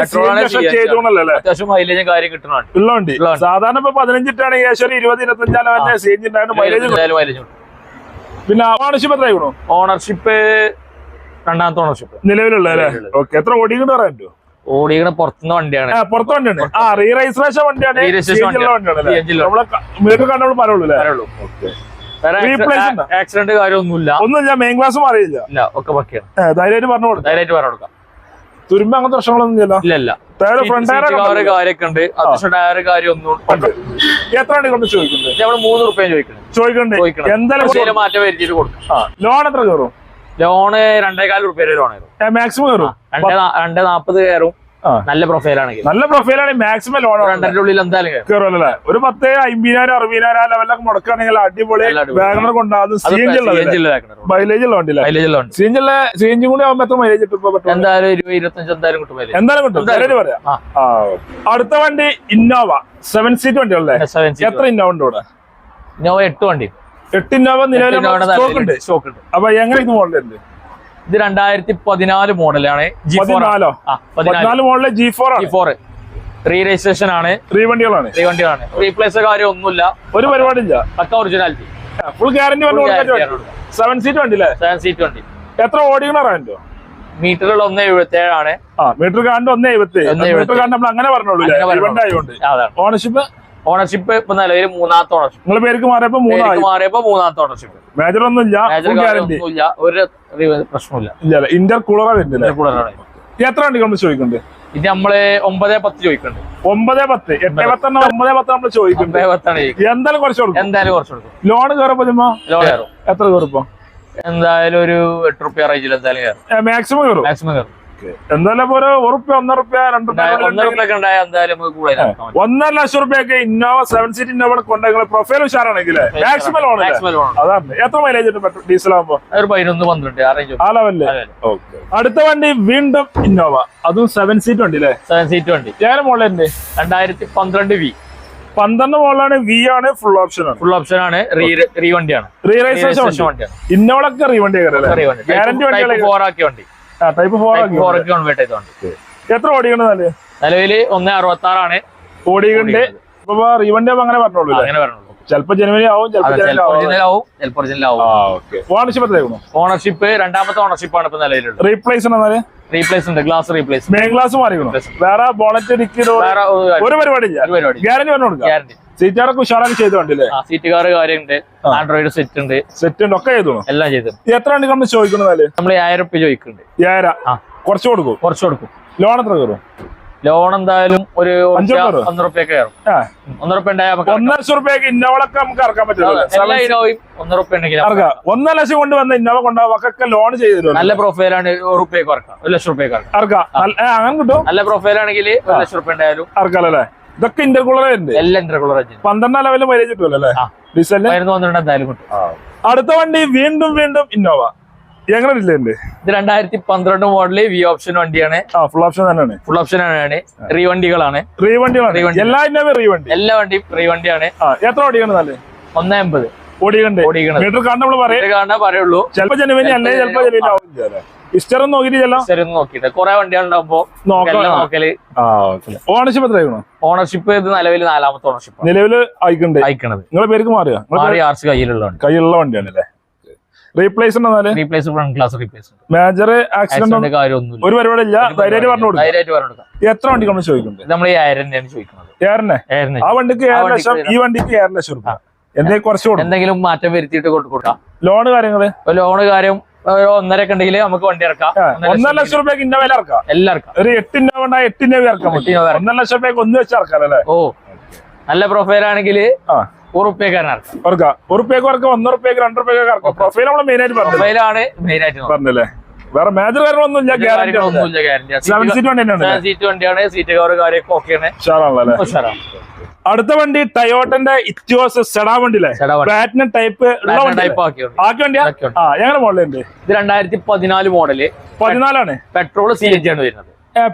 അത്യാവശ്യം മൈലേജും കാര്യം കിട്ടുന്നുണ്ട് ഉള്ള വണ്ടി ഉള്ള വണ്ടി. സാധാരണ ഇപ്പൊ പതിനഞ്ചിട്ടാണ് ഏകദേശം ഇരുപത് ഇരുപത്തഞ്ചാലും സി എൻ ജി ഉണ്ടായിരുന്നു മൈലേജ് മൈലേജ് പിന്നെ ഓണർഷിപ്പ് എത്ര ആയിക്കണോ ഓണർഷിപ്പ് രണ്ടാമത്തെ ഓണർഷിപ്പ് നിലവിലുള്ള ഓക്കെ എത്ര ഓടിക്കൊണ്ട് പറയാൻ പറ്റുമോ? ഓടിക്കണ പുറത്തുനിന്ന് വണ്ടിയാണ്. പുറത്ത് വണ്ടിയാണ്. ആ റീ രജിസ്ട്രേഷൻ വണ്ടിയാണ്. നമ്മളെ വീട്ടിൽ കണ്ടപ്പോൾ പറയുള്ളൂ ആക്സിഡന്റ് കാര്യമൊന്നുമില്ല. ഒന്നുമില്ല മെയിൻ ക്ലാസ് മാറിയില്ല. ഇല്ല ഒക്കെ പക്കയാണ് ധൈര്യമായിട്ട് പറഞ്ഞു കൊടുത്തു ധൈര്യമായിട്ട് പറഞ്ഞു കൊടുക്കാം. തുരുമ്പ അങ്ങനത്തെ പ്രശ്നങ്ങളൊന്നും ഇല്ല ഇല്ല. ഇല്ല ടയർ ഫ്രണ്ട് ടയർ കവറ് കാര്യമൊക്കെ ഉണ്ട്. അത്യാവശ്യം ടയർ കാര്യം ഒന്നും ഉണ്ട്. എത്ര കൊണ്ട് ചോദിക്കുന്നത് ഇത് മൂന്ന് റുപ്യ ചോദിക്കുന്നത് ചോദിക്കണ്ടേ. ചോദിക്കണം. എന്തായാലും കുറച്ച് മാറ്റം വരുത്തിയിട്ട് കൊടുക്കും. ലോൺ എത്ര കയറും? ലോണ് രണ്ടേകാൽ റുപ്യ ലോൺ കയറും. മാക്സിമം കയറും? രണ്ടേ നാപ്പത് കയറും. നല്ല പ്രൊഫൈലാണെങ്കിൽ നല്ല പ്രൊഫൈലാണ് മാക്സിമം ലോൺ രണ്ടരന്റെ ഉള്ളിൽ എന്തായാലും കയറും കയറും അല്ലേ? ഒരു പത്ത് അമ്പതിനായിരം അറുപതിനായിരം ആ ലെവലൊക്കെ മുടക്കുകയാണെങ്കിൽ അടിപൊളി. വാഗണർ കൊണ്ടാകും സി എൻ ജി ഉള്ളത് മൈലേജ് ഉള്ള വണ്ടിയില്ലേ ഉള്ള ഉണ്ട് സി എൻ ജി ഉള്ള സി എൻ ജി കൂടി ആവുമ്പോ എത്ര മൈലേജ് കിട്ടും എന്തായാലും ഇരുപത് ഇരുപത്തഞ്ച് എന്തായാലും കിട്ടും മൈലേജ് എന്തായാലും കിട്ടും. എന്തായാലും ധൈര്യമായിട്ട് പറയാം. ആ. ആ, okay. അടുത്ത വണ്ടി ഇന്നോവ സെവൻ സീറ്റ് വണ്ടി അല്ലേ എത്ര ഇന്നോവ ഉണ്ട് ഇവിടെ ഇന്നോവ എട്ട് വണ്ടി. എട്ട് ഇന്നോവ നിലവിൽ സ്റ്റോക്ക് ഉണ്ട്. അപ്പൊ എങ്ങനെ ഇത് മോഡലുണ്ട് ഇത് രണ്ടായിരത്തി പതിനാല്? മോഡലാണ് G four model G four G four re registration ആണ്. ത്രീ വണ്ടികളാണ്. റീ വണ്ടിയാണ് റീപ്ലേസ് കാര്യം ഒന്നുമില്ല. ഒരു പരിപാടിയില്ല. പക്ക originality full guarantee seven seat വണ്ടി അല്ലേ സെവൻ സീറ്റ് വണ്ടി. എത്ര ഓടിക്കണോ മീറ്ററുകൾ ഒന്ന് എഴുപത്തി ഏഴാണ് മീറ്റർ കാണ്ട് ഒന്ന് എഴുപത്തി ഏഴ് മീറ്റർ. കാണ്ട് നമ്മൾ അങ്ങനെ പറഞ്ഞോളൂ. ഓണർഷിപ്പ് ഓണർഷിപ്പ് ഇപ്പൊ നിലവിൽ മൂന്നാമത്തെ ഓണർഷിപ്പ് നിങ്ങളെ പേർക്ക് മാറിയപ്പോ മൂന്നായി. മാറിയപ്പോ മൂന്നാമത്തെ ഓണർഷിപ്പ് മേജർ ഒന്നുമില്ല ഒന്നുമില്ല ഒരു പ്രശ്നമില്ല ഇല്ല ഇന്റർ കൂളറാ വരുന്നില്ല കൂളറാണ് എത്ര വണ്ടി നമ്മൾ ചോദിക്കുന്നുണ്ട്? ഇത് നമ്മൾ ഒമ്പതേ പത്ത് ചോദിക്കുന്നുണ്ട്. ഒമ്പതേ പത്ത്. എട്ട് പത്തെണ്ണം ഒമ്പത് പത്ത് നമ്മൾ ചോദിക്കുന്നുണ്ട്. എന്തായാലും കുറച്ച് കൊടുക്കും. എന്തായാലും കുറച്ച് കൊടുക്കും. ലോൺ കയറുമ്പോ ലോൺ കയറും എത്ര കയറുമ്പോ എന്തായാലും ഒരു എട്ട് റുപ്യ റേഞ്ചിൽ എന്തായാലും കയറും മാക്സിമം കയറും മാക്സിമം കയറും എന്തായാലും ഒരു ഉറുപ്പ്യ ഒന്നര റുപ്യ രണ്ട് ഒന്നര ലക്ഷം റുപ്യൊക്കെ ഇന്നോവ സെവൻ സീറ്റ് ഇന്നോവ കൊണ്ടെങ്കിൽ പ്രൊഫൈൽ ഉഷാറാണെങ്കിൽ മാക്സിമം ലോൺ അതാണ്. എത്ര മൈലേജ് ഉണ്ട് ഡീസൽ ആകുമ്പോ ഒരു പതിനൊന്ന് പന്ത്രണ്ട് ആ റേഞ്ച് ആ ലെവലിൽ അടുത്ത വണ്ടി വീണ്ടും ഇന്നോവ. അതും സെവൻ സീറ്റ് വണ്ടി അല്ലേ സെവൻ സീറ്റ് വണ്ടി ഞാൻ മോളിൽ രണ്ടായിരത്തി പന്ത്രണ്ട് വി പന്ത്രണ്ട് മോളിലാണ് വി ആണ് ഫുൾ ഓപ്ഷൻ ആണ്. ഫുൾ ഓപ്ഷൻ ആണ്. റീ വണ്ടിയാണ്. റീ വണ്ടിയാണ്. ഇന്നോളൊക്കെ റീ വണ്ടി. റീ വണ്ടി ഗ്യാരണ്ടി വണ്ടികളെ ഫോർ വണ്ടി. ടൈപ്പ് ഫോർ ഒക്കെ കൺവേർട്ട് എത്ര ഓടിക്കണത് നിലവിൽ ഒന്ന് അറുപത്തി ആറാണ് ഓടിക്കണ്ട് ഇപ്പൊ റീവണ്ടി അങ്ങനെ പറഞ്ഞോളൂ അല്ലേ അങ്ങനെ പറഞ്ഞോളൂ. ചിലപ്പോ ജനുവരി ആവും ചിലപ്പോ ഒറിജിനൽ ഓണർഷിപ്പ് എത്രയായിരുന്നു? ഓണർഷിപ്പ് രണ്ടാമത്തെ ഓണർഷിപ്പ് ആണ് ഇപ്പൊ നിലവിലുള്ളത്. റീപ്ലേസ് എന്നാൽ റീപ്ലേസ് ഉണ്ട് ഗ്ലാസ് റീപ്ലേസ് മെയിൻ ഗ്ലാസ് മാറിക്കണം? വേറെ ബോണറ്റ് ഡിക്കി വേറെ ഒരു പരിപാടി ഇല്ല ഒരു പരിപാടി ഗ്യാരണ്ടി പറഞ്ഞു കൊടുക്കാം. ഗ്യാരണ്ടി സീറ്റാറൊക്കെ ഉഷാറാക്കി ചെയ്തു കണ്ടില്ലേ? ആ സീറ്റ് കാർ കാര്യമുണ്ട്. ആൻഡ്രോയിഡ് സെറ്റ് ഉണ്ട് സെറ്റ് ഉണ്ട് ഒക്കെ ചെയ്തു? എല്ലാം ചെയ്തു. എത്ര വണ്ടി നമ്മൾ ചോദിക്കുന്നത് നമ്മൾ ഏഴായിരം റുപ്യ ചോദിക്കുന്നുണ്ട്. ഏഴര. കുറച്ച് കൊടുക്കും? കുറച്ച് കൊടുക്കും. ലോൺ എത്ര കയറും? ലോൺ എന്തായാലും ഒരു കയറുമോ? റുപ്യ കയറും. ആ. ഒന്ന് റുപ്യ ഒന്നര ലക്ഷം റുപ്യക്ക് ഇന്നോവളൊക്കെ നമുക്ക് ഇറക്കാൻ പറ്റില്ല എല്ലാ ഇനോയും ഒന്ന് റുപ്യ ഉണ്ടെങ്കിൽ ഒന്നര ലക്ഷം കൊണ്ട് വന്ന ഇന്നോവ കൊണ്ടാവും ലോൺ ചെയ്തു നല്ല പ്രൊഫൈലാണ് ഒരു റുപ്യക്ക് ഇറക്കാം ഒരു ലക്ഷം റുപ്യക്ക് ഇറക്കാം ഇറക്കാം അങ്ങനെ കിട്ടും. നല്ല പ്രൊഫൈൽ ആണെങ്കിൽ ഒരു ലക്ഷം റുപ്യ ഉണ്ടായാലും ഇറക്കാലല്ലേ ഇതൊക്കെ ഇന്റർകൂളർ എല്ലാം പന്ത്രണ്ടാം ലെവലിൽ മൈലേജ് കിട്ടുമല്ലോ അല്ലേ? ആ. ഡീസലിന് പന്ത്രണ്ട് എന്തായാലും കിട്ടും. അടുത്ത വണ്ടി വീണ്ടും വീണ്ടും ഇന്നോവ എങ്ങനെ ഇത് രണ്ടായിരത്തി പന്ത്രണ്ട് മോഡൽ വി ഓപ്ഷൻ വണ്ടിയാണ്. ഫുൾ ഓപ്ഷൻ തന്നെയാണ്. ഫുൾ ഓപ്ഷൻ ആണ് റീ വണ്ടികളാണ്. റീ വണ്ടികളാണ്. വണ്ടി. എല്ലാ റീ വണ്ടി? എല്ലാ വണ്ടിയും റീ വണ്ടിയാണ്. എത്ര ഓടിക്കണം നല്ല ഒന്നേ അമ്പത്. ഓടിക്കണ്ടേ. ഓടിക്കണം മീറ്റർ പറയുള്ളൂ ചിലപ്പോ ജനുവരി അല്ലേ? ചിലപ്പോ ജനുവരി ആവില്ല ഇസ്റ്ററും നോക്കിട്ട് ചെല്ലാം നോക്കിയിട്ട് കുറെ വണ്ടികളുണ്ടാവുമ്പോ നോക്കൽ. ഓണർഷിപ്പ് എത്രയായിരുന്നു ഓണർഷിപ്പ് ഇത് നിലവിൽ നാലാമത്തെ ഓണർഷിപ്പ് നിലവിൽ അയക്കണ്ട് അയക്കണത്. നിങ്ങളെ പേർക്ക് മാറിയോ മാറി ആർസ് കയ്യിലുള്ള കയ്യിലുള്ള വണ്ടിയാണ് അല്ലേ? Replace ഉണ്ടെന്നാൽ replace front glass replace major accident ഒരു പരിപാടി ഇല്ല. ധൈര്യമായിട്ട് പറഞ്ഞു കൊടുക്കും. എത്ര വണ്ടി നമ്മൾ ചോദിക്കുന്നത്. ആ വണ്ടിക്ക് ലക്ഷം ഈ വണ്ടിക്ക് ലക്ഷം എന്തെങ്കിലും കുറച്ച് എന്തെങ്കിലും മാറ്റം വരുത്തിയിട്ട് കൊടുക്കാം. ലോണ് കാര്യങ്ങൾ? ലോണ് കാര്യം ഒരു ഒന്നര ഒക്കെ ഉണ്ടെങ്കിൽ നമുക്ക് വണ്ടി ഇറക്കാം. ഒന്നര ലക്ഷം രൂപയ്ക്ക് ഇന്ന വില ഇറക്കാം. എല്ലാം ഇറക്കാം. ഒരു എട്ടിന്റെ വേണ്ട എട്ടിന്റെ ഇറക്കാം. ഒന്നര ലക്ഷം രൂപയ്ക്ക് ഒന്ന് വെച്ച് ഇറക്കാം അല്ലേ? ഓ നല്ല പ്രൊഫൈൽ ആണെങ്കിൽ ആ. ഉറുപ്പ്യക്കാരൻ ഇറക്കാം. ഒരു റുപ്യക്ക് ഇറക്കാം. പ്രൊഫൈൽ നമ്മൾ മെയിൻ ആയിട്ട് പറഞ്ഞു പ്രൊഫൈലാണ് മെയിൻ ആയിട്ട് പറഞ്ഞല്ലേ? വേറെ മേജർ ഗ്യാരണ്ടി ഒന്നുമില്ല ഗ്യാരണ്ടി സീറ്റ് വണ്ടി തന്നെയാണ് സീറ്റ് വണ്ടിയാണ് സീറ്റ് കവർ കാര്യമൊക്കെ ഓക്കെയാണ്. ഉഷാറാണല്ലോ അല്ലേ? ഉഷാറാണ്. അടുത്ത വണ്ടി ടയോട്ടന്റെ ഇറ്റിയോസ് സെഡാ വണ്ടിയിലെ വണ്ടി. പ്ലാറ്റിനം ടൈപ്പ് ആക്കി വണ്ടിയാ. ആ എങ്ങനെ മോഡലുണ്ട് ഇത് രണ്ടായിരത്തി പതിനാല് മോഡൽ പതിനാലാണ്. പെട്രോൾ സി എൻ ജി ആണ് വരുന്നത്.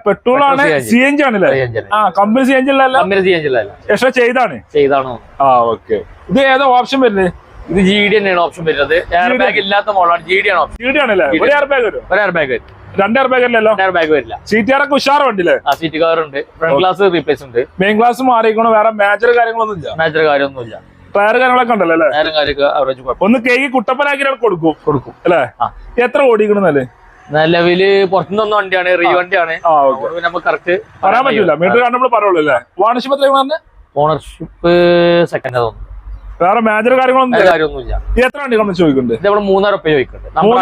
പെട്രോൾ ആണ് സി എൻ ജി ആണല്ലേ? ആ കമ്പനി സി എൻ ജി അല്ല കമ്പനി സി എൻ ജി അല്ല എക്സ്ട്രാ ചെയ്താണ്? ചെയ്താണോ. ആ ഓക്കെ ഇത് ഏതാ ഓപ്ഷൻ വരുന്നത്? ഇത് ജി ഡി തന്നെയാണ് ഓപ്ഷൻ വരുന്നത്. എയർ ബാഗ് ഇല്ലാത്ത മോഡലാണ് ജി ഡി ആണ് ഓപ്ഷൻ ജി ഡി ആണല്ലേ. ഒരു എയർ ബാഗ് വരും ഒരു എയർ ബാഗ് വരും. രണ്ട് എയർ ബാഗ് അല്ലല്ലോ? എയർ ബാഗ് വരില്ല. സി ടി ഉഷാർ വണ്ടിയില്ലേ ആ സീറ്റ് കവർ ഉണ്ട് ഫ്രണ്ട് ഗ്ലാസ് റീപ്ലേസ് ഉണ്ട്. മെയിൻ ക്ലാസ് മാറിയിക്കണോ? വേറെ മേജർ കാര്യങ്ങളൊന്നും ഇല്ല മേജർ കാര്യമൊന്നുമില്ല. ടയർ കാര്യങ്ങളൊക്കെ ഉണ്ടല്ലോ അല്ലേ? നേരം കാര്യമൊക്കെ അവറേജ് ഒന്ന് കേക്ക് കുട്ടപ്പനാക്കി കൊടുക്കും. കൊടുക്കും. അല്ലേ? എത്ര ഓടിക്കണമെന്നല്ലേ നിലവിൽ? പുറത്തുനിന്നൊന്നും വണ്ടിയാണ് റീ വണ്ടിയാണ്. നമുക്ക് കറക്റ്റ് പറയാൻ പറ്റില്ല മീറ്റർ കാണുമ്പോൾ പറയുള്ളൂ അല്ലേ? ഓണർഷിപ്പ് എത്രയാണ് ഓണർഷിപ്പ് സെക്കൻഡ് തോന്നുന്നു. വേറെ മേജർ കാര്യങ്ങളൊന്നും എത്ര വണ്ടി നമ്മൾ ചോദിക്കുന്നുണ്ട് നമ്മൾ മൂന്നായിരം റുപ്യ ചോദിക്കുന്നുണ്ട് നമ്പർ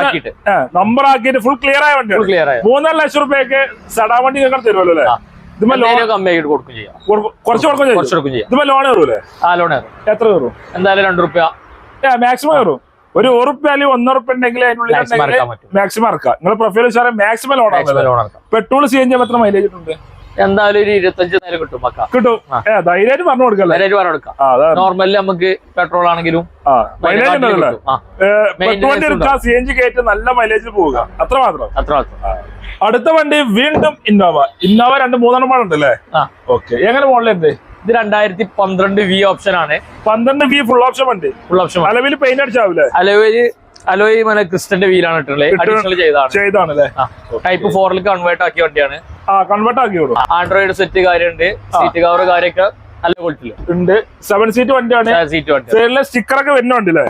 ആക്കിയിട്ട്. ഫുൾ ക്ലിയർ ആയ വണ്ടി ക്ലിയർ ആയ. മൂന്നര ലക്ഷം റുപ്യക്ക് സടാ വണ്ടി നിങ്ങൾ തരുമല്ലോ അല്ലേ? എത്ര കയറും എന്തായാലും രണ്ട് റുപ്യ മാക്സിമം കയറും ഒരു അല്ലെങ്കിൽ ഉണ്ടെങ്കിൽ അതിനുള്ളിൽ മാക്സിമം ഇറക്കാം നിങ്ങൾ പ്രൊഫൈൽ സാറേ maximum loan petrol C N G എത്ര മൈലേജ് കിട്ടുന്നുണ്ട് എന്തായാലും ഒരു ഇരുപത്തഞ്ച് നേരം കിട്ടും മക്ക. കിട്ടും. ധൈര്യമായിട്ട് പറഞ്ഞു കൊടുക്കല്ലേ? ധൈര്യമായിട്ട് പറഞ്ഞു കൊടുക്കാം. നോർമലി നമുക്ക് പെട്രോൾ ആണെങ്കിലും മൈലേജ് സി എൻ ജി കയറ്റി നല്ല മൈലേജിൽ പോവുക. അത്ര മാത്രം. അത്ര മാത്രം. അടുത്ത വണ്ടി വീണ്ടും ഇന്നോവ ഇന്നോവ രണ്ട് മൂന്നെണ്ണം പാടുണ്ടല്ലേ ഓക്കെ. എങ്ങനെ മോഡലുണ്ട് ഇത് രണ്ടായിരത്തി പന്ത്രണ്ട് വി ഓപ്ഷൻ ആണ്. പന്ത്രണ്ട് വി ഫുൾ ഓപ്ഷൻ വണ്ടി. ഫുൾ ഓപ്ഷൻ അലവിൽ പെയിന്റ് അടിച്ചാവില്ലേ? അലവിൽ അലോയ് മനെ ക്രിസ്റ്റന്റെ വീലാണ് ഇട്ടുള്ളത് അഡീഷണൽ ചെയ്താണ് ടൈപ്പ് ഫോറിൽ കൺവേർട്ട് ആക്കിയ വണ്ടിയാണ്. കൺവേർട്ട് ആക്കി വിടും ആൻഡ്രോയിഡ് സെറ്റ് കാര്യമുണ്ട്. സീറ്റ് കവർ കാര്യമൊക്കെ നല്ല ക്വാളിറ്റി ഉണ്ട്. സെവൻ സീറ്റ് വണ്ടിയാണ് സീറ്റ് വണ്ടി. സൈഡിലെ സ്റ്റിക്കറൊക്കെ വരുന്നുണ്ടല്ലേ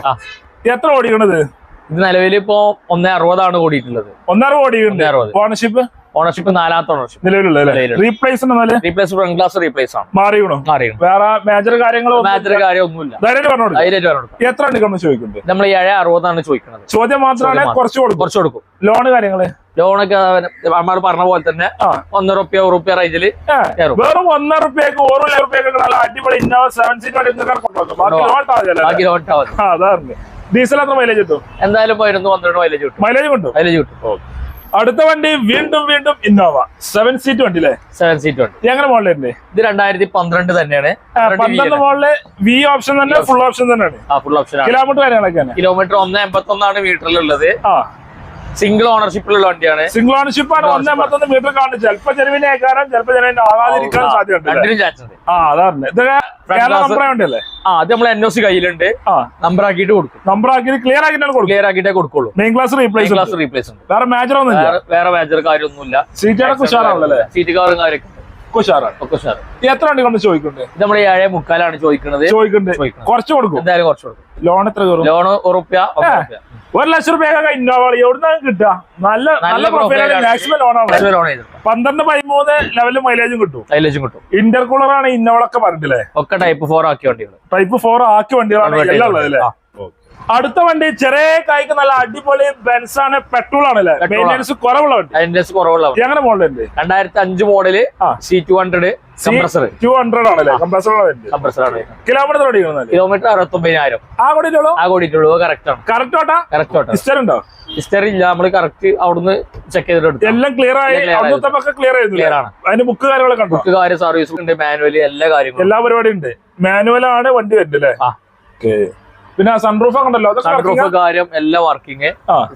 എത്ര ഓടിക്കണത്? ഇത് നിലവിൽ ഇപ്പോ ഒന്നേ അറുപതാണ് ഓടിയിട്ടുള്ളത് ഒന്നര ഓടി ഒന്നേ അറുപത്. ഓണർഷിപ്പ് ഓണർഷിപ്പ് നാലാമത്തെ ഓണർഷിപ്പ് നിലവിലുള്ള. Replace replace front glass replace ആണ്. മാറിയണോ മാറിയോ വേറെ മേജർ കാര്യങ്ങളോ മേജർ കാര്യമൊന്നുമില്ല. ഒന്നുമില്ല. ധൈര്യമായിട്ട് പറഞ്ഞു എത്ര ചോദിക്കുന്നത് നമ്മൾ ഏഴ് അറുപതാണ് ചോദിക്കുന്നത് ചോദ്യം മാത്രമാണ്. കുറച്ച് കൊടുക്കും. കുറച്ച് കൊടുക്കും. ലോണ് കാര്യങ്ങൾ? ലോണൊക്കെ നമ്മൾ പറഞ്ഞ പോലെ തന്നെ ഒന്നര റുപ്യ റേഞ്ചിൽ. വെറും ഒന്നര റുപ്യക്ക് നല്ല അടിപൊളി ഇന്നോവ സെവൻ സീറ്റ് വണ്ടി ഡീസൽ എത്ര മൈലേജ് കിട്ടും? എന്തായാലും പതിനൊന്ന് പന്ത്രണ്ട് മൈലേജ് കിട്ടും. മൈലേജ് കിട്ടും? മൈലേജ് കിട്ടും. അടുത്ത വണ്ടി വീണ്ടും വീണ്ടും ഇന്നോവ സെവൻ സീറ്റ് വണ്ടി അല്ലേ? സെവൻ സീറ്റ് ഉണ്ട് എങ്ങനെ മോഡലുണ്ട് ഇത് രണ്ടായിരത്തി പന്ത്രണ്ട് തന്നെയാണ് പന്ത്രണ്ട് മോഡൽ വി ഓപ്ഷൻ തന്നെ ഫുൾ ഓപ്ഷൻ തന്നെയാണ്. ആ ഫുൾ ഓപ്ഷൻ കിലോമീറ്റർ കാര്യങ്ങളൊക്കെയാണ് കിലോമീറ്റർ ഒന്ന് എൺപത്തി ഒന്നാണ് മീറ്ററിലുള്ളത് ആ. സിംഗിൾ ഓണർഷിപ്പിലുള്ള വണ്ടിയാണ്. സിംഗിൾ ഓണർഷിപ്പ് ആണ്. ഒന്നേ മൊത്തം മീറ്റർ കാണുന്നത് ചിലപ്പോ ചെലവിനെ കാരണം ചിലപ്പോ ചെലവിനെ ആവാതിരിക്കാൻ സാധ്യതയുണ്ട് ആ അതാണ്. അത് നമ്മൾ എൻ ഒ സി കയ്യിലുണ്ട്. നമ്പർ ആക്കിയിട്ട് കൊടുക്കും. നമ്പർ ആക്കി ക്ലിയർ ആക്കിട്ട് കൊടുക്കും ക്ലിയർ ആക്കിയിട്ടേ കൊടുക്കുള്ളൂ. Main glass replace glass replace ഉണ്ട്. വേറെ മേജർ ഒന്നും വേറെ വേറെ മേജർ കാര്യമൊന്നുമില്ല. സീറ്റ് ഉഷാറാണല്ലേ സീറ്റ് കാറും കാര്യമൊക്കെ ഉഷാറാണ് ഒക്കെ ഉഷാർ എത്ര വണ്ടി കൊണ്ട് ചോദിക്കണ്ടേ നമ്മൾ ഏഴേ മുക്കാലാണ് ചോദിക്കുന്നത് ചോദിക്കുന്നത്. കുറച്ച് കൊടുക്കും. എന്തായാലും കുറച്ച് കൊടുക്കും. ലോൺ എത്ര കയറും? ഒന്നര റുപ്യ ഒരു ലക്ഷം റുപ്യൊക്കെ ഇന്നോവ എവിടുന്ന കിട്ടുക? നല്ല നല്ല മാക്സിമം ലോണാണ് ലോൺ പന്ത്രണ്ട് പതിമൂന്ന് ലെവലിൽ മൈലേജും കിട്ടും. മൈലേജും കിട്ടും. ഇന്റർകൂളർ ആണ് ഇന്നോളൊക്കെ പറഞ്ഞില്ലേ ഒക്കെ ടൈപ്പ് ഫോർ ആക്കിയ വണ്ടികൾ ടൈപ്പ് ഫോർ ആക്കി വണ്ടികളാണ് എല്ലാം ഉള്ളത് അല്ലേ. അടുത്ത വണ്ടി ചെറിയ കായ്ക്ക് നല്ല അടിപൊളി ബെൻസ് ആണ്. പെട്രോൾ ആണല്ലേ. മെയിന്റെനൻസ് കുറവുള്ള വണ്ടി. അതിന്റെ കുറവുള്ള വണ്ടി. എങ്ങനെ മോഡലുണ്ട് രണ്ടായിരത്തി അഞ്ച് model C two hundred compressor two hundred ആണല്ലേ? കംപ്രസർ വണ്ടി. കംപ്രസർ ആണ്. കിലോമീറ്റർ കിലോമീറ്റർ അറുപത്തി ഒമ്പതിനായിരം ആ കൂടിയിട്ടുള്ളൂ ആ കൂടിയിട്ടുള്ളൂ കറക്റ്റ് ആണ്. കറക്റ്റ് ഓട്ടാ? കറക്റ്റ് ഓട്ടോ. ഹിസ്റ്റർ ഉണ്ടോ? ഹിസ്റ്ററി ഇല്ല. നമ്മൾ കറക്റ്റ് അവിടുന്ന് ചെക്ക് ചെയ്തിട്ട് എല്ലാം ക്ലിയർ ആയി. ക്ലിയർ ക്ലിയർ ആണ്. അതിന് ബുക്ക് കാര്യങ്ങളൊക്കെ ഉണ്ടോ ബുക്ക് കാര്യം സർവീസ് ഉണ്ട്. മാനുവൽ എല്ലാ കാര്യങ്ങളും. എല്ലാ പരിപാടിയും ഉണ്ട്. മാനുവൽ ആണ് വണ്ടി വരുന്നത് അല്ലേ? പിന്നെ സൺറൂഫ് ഉണ്ടല്ലോ സൺറൂഫ് കാര്യം എല്ലാം വർക്കിംഗ്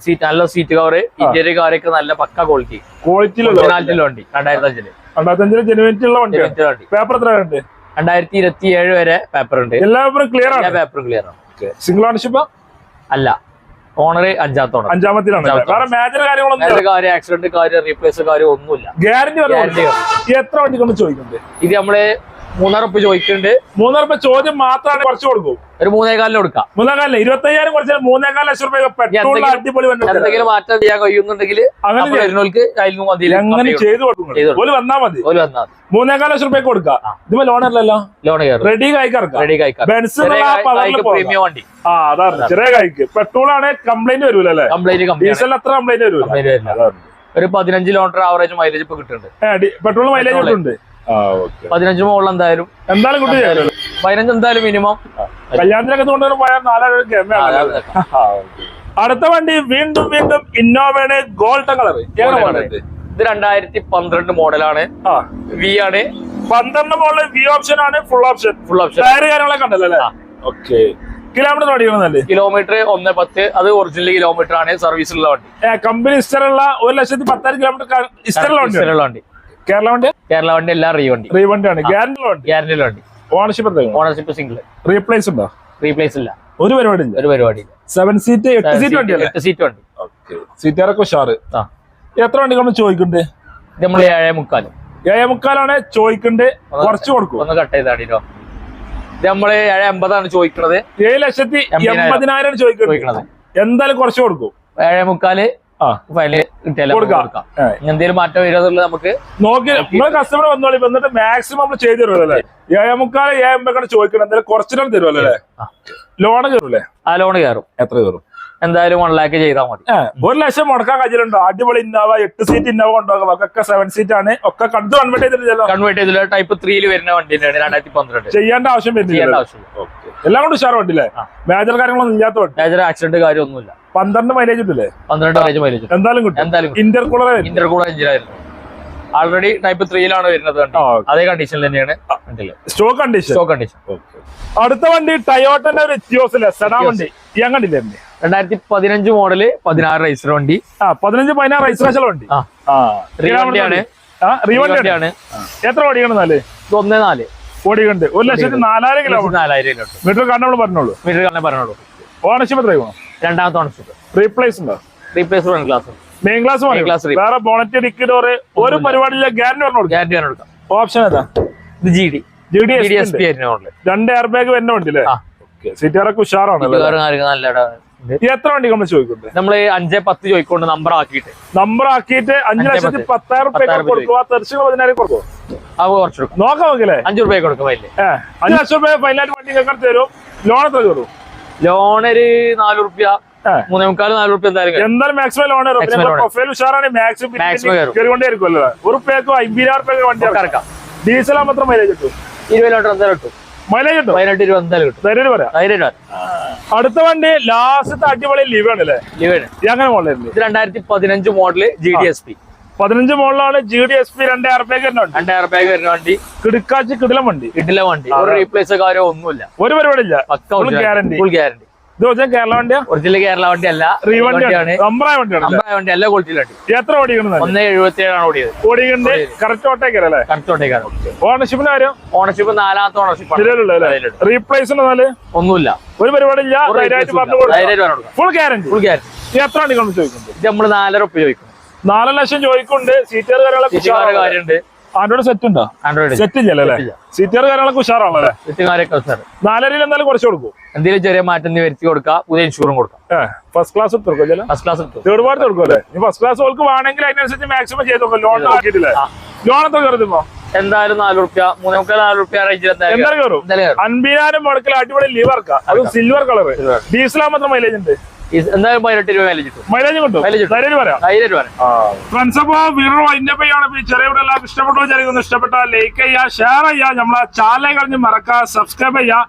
സീറ്റ് നല്ല സീറ്റ് കവർ ഇന്റീരിയർ കാര്യൊക്കെ നല്ല പക്ക ക്വാളിറ്റി ക്വാളിറ്റിയിലുള്ള ഒറിജിനാലിറ്റിയുള്ള വണ്ടി രണ്ടായിരത്തി അഞ്ചിൽ രണ്ടായിരത്തഞ്ചിൽ. ജനുവനിറ്റി ഉള്ള വണ്ടി. പേപ്പർ എത്ര ഉണ്ട്? രണ്ടായിരത്തി ഇരുപത്തി ഏഴ് വരെ പേപ്പർ ഉണ്ട്. എല്ലാ പേപ്പറും ക്ലിയർ ആണ്? പേപ്പറും ക്ലിയർ ആണ്. സിംഗിൾ ഓണർഷിപ്പ് അല്ല. ഓണർ അഞ്ചാമത്തെ ഓണർ അഞ്ചാമത്തിലാണ്. കാര്യം ആക്സിഡന്റ് കാര്യം റീപ്ലേസ് കാര്യം ഒന്നുമില്ല. ഗ്യാരണ്ടി ഗ്യാരണ്ടി എത്ര വണ്ടി കൊണ്ട് ചോദിക്കുന്നുണ്ട് ഇത് നമ്മൾ മൂന്നായിരം ഉപ്പ് ചോദിക്കുന്നുണ്ട്. മൂന്നര രൂപ ചോദ്യം മാത്രമാണ് കുറച്ച് കൊടുക്കും. ഒരു മൂന്നേകാലിന് കൊടുക്കാം. മൂന്നേകാലം ഇരുപത്തയ്യായിരം കുറച്ച് മൂന്നേകാൽ ലക്ഷം രൂപ അടിപൊളി എന്തെങ്കിലും മാറ്റം ചെയ്യാൻ കഴിയുന്നുണ്ടെങ്കിൽ അങ്ങനെ ചെയ്തു കൊടുക്കും. ഓൽ വന്നാ മതി. വന്നാൽ ലക്ഷം രൂപ കൊടുക്കാം. ഇതിപ്പോ ലോൺ അല്ലല്ലോ ലോൺ റെഡി റെഡി പ്രീമിയം വണ്ടി. ആ അതാണ്. ചെറിയ കായ്ക്ക്. പെട്രോൾ ആണ് കംപ്ലൈന്റ് വരൂല അല്ലേ? കംപ്ലൈന്റ് ഡീസൽ അത്ര കംപ്ലൈന്റ് വരൂല. ഒരു പതിനഞ്ച് കിലോമീറ്റർ ആവറേജ് മൈലേജ് ഇപ്പൊ കിട്ടുന്നുണ്ട്. പെട്രോൾ മൈലേജ് കിട്ടുന്നുണ്ട് ഉണ്ട്. പതിനഞ്ച് മുകളിൽ എന്തായാലും എന്തായാലും കുട്ടി പതിനഞ്ച് എന്തായാലും മിനിമം കല്യാണത്തിനൊക്കെ അടുത്ത വണ്ടി വീണ്ടും വീണ്ടും ഇന്നോവയുടെ ഗോൾഡൻ കളർ ഇത് രണ്ടായിരത്തി പന്ത്രണ്ട് മോഡലാണ്. ആ. വി ആണ്. പന്ത്രണ്ട് മോഡൽ വി ഓപ്ഷൻ ആണ് full option full option tyre കാര്യങ്ങളൊക്കെ ഉണ്ടല്ലോ ഓക്കെ. കിലോമീറ്റർ ഓടിക്കണമെന്നല്ലേ കിലോമീറ്റർ ഒന്ന് പത്ത്. അത് ഒറിജിനൽ കിലോമീറ്റർ ആണ്. സർവീസിലുള്ള വണ്ടി. കമ്പനി ഇസ്റ്ററുള്ള ഒരു ലക്ഷത്തി പത്തായിരം കിലോമീറ്റർ ഇസ്റ്ററുള്ള വണ്ടി. കേരള വണ്ടി കേരള വണ്ടി എല്ലാം റീ വണ്ടി. റീ വണ്ടിയാണ്. ഗ്യാരണ്ടി വണ്ടി? ഗ്യാരണ്ടി വണ്ടി. ഓണർഷിപ്പ് എത്രയാണ് ഓണർഷിപ്പ് സിംഗിൾ റീപ്ലേസ് ഉണ്ടോ? റീപ്ലേസ് ഇല്ല. ഒരു പരിപാടി ഒരു പരിപാടി സെവൻ സീറ്റ് എട്ട് സീറ്റ് വണ്ടി എട്ട് സീറ്റ് വണ്ടി. സീറ്റാറൊക്കെ ഉഷാറ്. ആ. എത്ര വണ്ടി നമ്മൾ ചോദിക്കുന്നുണ്ട്? നമ്മൾ ഏഴേ മുക്കാൽ. ഏഴേ മുക്കാലാണ് ചോദിക്കുന്നുണ്ട്. കുറച്ച് കൊടുക്കും. ഒന്ന് കട്ട് ചെയ്താടിട്ടോ നമ്മൾ ഏഴ് എൺപതാണ് ചോദിക്കുന്നത് ഏഴ് ലക്ഷത്തി എൺപതിനായിരം. ചോദിക്കുന്നത് എന്തായാലും കുറച്ച് കൊടുക്കും. ഏഴേ മുക്കാൽ കൊടുക്കാം. എന്തെങ്കിലും മാറ്റം വരുന്നുള്ളത് നമുക്ക് നോക്കി കസ്റ്റമർ വന്നോളി വന്നിട്ട് മാക്സിമം നമ്മൾ ചെയ്ത് തരുമല്ലേ അല്ലേ? ഏഴേ മുക്കാൽ ഏഴ് എൺപതാണ് ചോദിക്കണം എന്തായാലും കുറച്ചിട്ടാണ് തരുമല്ലോ അല്ലേ. ലോണ് കയറൂലേ? ആ ലോണ് കയറും. എത്ര കയറും? എന്തായാലും വൺ ലാക്ക് ചെയ്താൽ മതി. ഒരു ലക്ഷം മുടക്കാൻ കഴിച്ചിട്ടുണ്ടോ അടിപൊളി ഇന്നോവ എട്ട് സീറ്റ് ഇന്നോവ കൊണ്ടുപോകാം. ഒക്കെ സെവൻ സീറ്റ് ആണ്. ഒക്കെ കണ്ടു കൺവേർട്ട് ചെയ്തിട്ടില്ലല്ലോ. കൺവേർട്ട് ചെയ്തില്ല. ടൈപ്പ് ത്രീയിൽ വരുന്ന വണ്ടി തന്നെയാണ് രണ്ടായിരത്തി പന്ത്രണ്ട്. ചെയ്യേണ്ട ആവശ്യം ചെയ്യേണ്ട ആവശ്യം ആവശ്യമില്ല എല്ലാം കൊണ്ട് ഉഷാർ വണ്ടില്ലേ ആ. മേജർ കാര്യങ്ങളൊന്നും ഇല്ലാത്ത വണ്ടി മേജർ ആക്സിഡന്റ് കാര്യമൊന്നുമില്ല. പന്ത്രണ്ട് മൈലേജ് കിട്ടില്ലേ പന്ത്രണ്ട് മൈലേജ് മൈലേജ് എന്തായാലും കിട്ടും. എന്തായാലും ഇന്റർ കൂളർ ഇന്റർ എഞ്ചിനായിരുന്നു ആൾറെഡി ടൈപ്പ് ത്രീയിലാണ് വരുന്നത്. അതേ കണ്ടീഷനിൽ തന്നെയാണ് സ്റ്റോക്ക് കണ്ടീഷൻ സ്റ്റോക്ക് കണ്ടീഷൻ അടുത്ത വണ്ടി ടയോട്ടന്റെ ഒരു അല്ലേ? സെഡാ വണ്ടി. ഞാൻ കണ്ടില്ലേ? രണ്ടായിരത്തി പതിനഞ്ച് മോഡൽ പതിനാറ് റൈസർ വണ്ടി. ആ പതിനഞ്ച് പതിനാറ് റൈസർ വണ്ടി. ആ. ആ Re വണ്ടിയാണ്. ആ റീവണ്ടിയാണ് വണ്ടിയാണ്. എത്ര ഓടിക്കണം നാല് ഒന്നേ നാല്. ഓടിക്കണ്ട്. ഒരു ലക്ഷത്തി നാലായിരം കിലോമീറ്റർ നാലായിരം കിലോമീറ്റർ മീറ്റർ കാരണം നമ്മൾ പറഞ്ഞോളൂ. മീറ്റർ കാണാൻ പറഞ്ഞോളൂ. ഓണർഷിപ്പ് രണ്ടാമത്തെ ഓണർഷിപ്പ് റീപ്ലേസ് ഉണ്ടോ? Replace one glass main glass one glass വേറെ ബോണറ്റ് ഡിക്കി ഡോർ ഒരു പരിപാടിയില്ല ഗ്യാരണ്ടി പറഞ്ഞു കൊടുക്കാം. ഗ്യാരണ്ടി കൊടുക്കാം. ഓപ്ഷൻ ഏതാ? ഇത് G D G D S P ആയിരുന്നു രണ്ട് എയർ ബാഗ് വരുന്ന വണ്ടി അല്ലേ ആ ഉഷാറാണ് നല്ല എത്ര വണ്ടി നമ്മൾ ചോദിക്കുന്നത് നമ്മൾ അഞ്ചേ പത്ത് ചോദിക്കൊണ്ട് നമ്പർ ആക്കിയിട്ട്. നമ്പർ ആക്കിയിട്ട് അഞ്ച് ലക്ഷത്തി പത്ത്. പത്തായിരം റുപ്യ കൊടുക്കുക തെർച്ചുകൾ പതിനായിരം കൊടുക്കും അത് കുറച്ചെടുക്കും നോക്കാം നോക്കില്ലേ അഞ്ചു റുപ്യ കൊടുക്കും അല്ലേ അഞ്ചു ലക്ഷം റുപ്യ ഫൈനായിട്ട് വണ്ടി കേൾക്കാൻ തരും. ലോൺ എത്ര കയറും? ലോൺ ഒരു നാല് റുപ്യ. മൂന്നേ നാല് റുപ്യ എന്തായാലും മാക്സിമം ലോൺ പ്രൊഫൈൽ ഉഷാറാണ്. മാക്സിമം കയറിക്കൊണ്ടേ കയറും. കയറിക്കൊണ്ടേയിരിക്കുമല്ലോ ഒരു പേക്കോ അമ്പതിനായിരം റുപ്യ വണ്ടി ഇറക്കാം. ഡീസൽ മാത്രം മൈലേജ് കിട്ടും? ഇരുപത് ലോട്ടർ എന്തായാലും കിട്ടും. മൈലേജ് കിട്ടും പതിനെട്ട് രൂപ എന്തായാലും കിട്ടും. ധൈര്യം പറയാം. ധൈര്യം രൂപ അടുത്ത വണ്ടി ലാസ്റ്റ് അടിപൊളി ലിവ് ആണ് അല്ലേ? ലിവാണ് അങ്ങനെ മോഡലായിരുന്നു ഇത് രണ്ടായിരത്തി പതിനഞ്ച് model G D S P പതിനഞ്ച് മോഡലാണ് ജി ഡി എസ് പി രണ്ട് പേക്ക് വരുന്ന വണ്ടി. രണ്ടായിരം പേക്ക് വരുന്ന വണ്ടി. കിടുക്കാച്ചി കിടിലം വണ്ടി. കിടിലം വണ്ടി. ഒരു റീപ്ലേസ് കാര്യം ഒന്നുമില്ല. ഒരു പരിപാടി ഇല്ല ഗ്യാരണ്ടി ഫുൾ ഗ്യാരണ്ടി ഇത് വെച്ചാൽ കേരള വണ്ടിയാ? ഒറിജിനൽ കേരള വണ്ടി അല്ല വണ്ടിയാണ്. വണ്ടിയാണ്. വണ്ടി അല്ല? ക്വാളിറ്റി വണ്ടി എത്ര ഓടിക്കണം ഒന്ന് എഴുപത്തി ഏഴാണ് ഓടിയത്. കറക്റ്റ് കാര്യം ഓണർഷിപ്പ് നാലാമത്തെ ഓണർഷിപ്പ് ഒന്നുമില്ല. ഒരു പരിപാടി ഇല്ല ഒരു ധൈര്യമായിട്ട് replace പറഞ്ഞു ഇല്ല. കൊടുക്കാം. ധൈര്യമായിട്ട് പറഞ്ഞു കൊടുക്കാം. ഫുൾ ഗ്യാരണ്ടി ഫുൾ ഗ്യാരണ്ടി എത്ര വണ്ടി ചോദിക്കുന്നത്? ഇത് നമ്മൾ നാലര ഉപ്പ് ചോദിക്കും നാല് ലക്ഷം ചോദിക്കുന്നുണ്ട്. സീറ്റർ കാര്യങ്ങളൊക്കെ കാര്യമുണ്ട്. ആൻഡ്രോയിഡ് സെറ്റ് ഉണ്ടോ? ആൻഡ്രോയിഡ് സെറ്റ് ഇല്ലല്ലേ. സീറ്റർ കാര്യങ്ങളൊക്കെ ഉഷാറാണല്ലേ? ചുറ്റിക്കാരൊക്കെ സർ നാലരയിൽ എന്തായാലും കുറച്ച് കൊടുക്കും. എന്തെങ്കിലും ചെറിയ മാറ്റം വരുത്തി കൊടുക്കുക പുതിയ ഇൻഷൂറും കൊടുക്കാം. ഫസ്റ്റ് ക്ലാസ് എടുക്കും ചില ഫസ്റ്റ് ക്ലാസ് തേർഡ് പാർട്ടി കൊടുക്കും. അല്ലേ ഈ ഫസ്റ്റ് ക്ലാസ് ഓൾക്ക് വേണമെങ്കിൽ അതിനനുസരിച്ച് മാക്സിമം ചെയ്ത് നോക്കാം ലോൺ ആക്കിയിട്ടില്ലേ. ലോൺ എത്ര കയറുമ്പോ എന്തായാലും നാല് റുപ്യ മൂന്നേക്കാൾ നാല് റുപ്യ റേഞ്ചിൽ എന്തായാലും കയറും. അൻപതിനായിരം മുടക്കിൽ അടിപൊളി ലിവർ അത് സിൽവർ കളർ Silver. ഡീസലാ മാത്രം മൈലേജ് ഉണ്ട്? എന്തായാലും പതിനെട്ട് രൂപ വില കിട്ടും. മൈലേജ് കിട്ടും. Mileage കിട്ടും. ധൈര്യം പറയാം. ഫ്രണ്ട്സ് അപ്പോ ചെറിയ ഇഷ്ടപ്പെട്ടു ലൈക്ക് ചെയ്യുക ഷെയർ ചെയ്യുക. നമ്മളെ ചാനൽ കഴിഞ്ഞ് മറക്കുക സബ്സ്ക്രൈബ് ചെയ്യുക.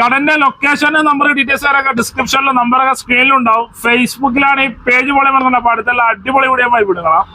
കടന്റെ ലൊക്കേഷൻ നമ്പർ ഡീറ്റെയിൽസ് ഒക്കെ ഡിസ്ക്രിപ്ഷനിലും നമ്പറൊക്കെ സ്ക്രീനിലുണ്ടാവും ഫേസ്ബുക്കിലാണ് ഈ പേജ് പോലെ പറഞ്ഞത് അപ്പൊ അടുത്തുള്ള അടിപൊളി വീഡിയോ ആയി വിടുകളാം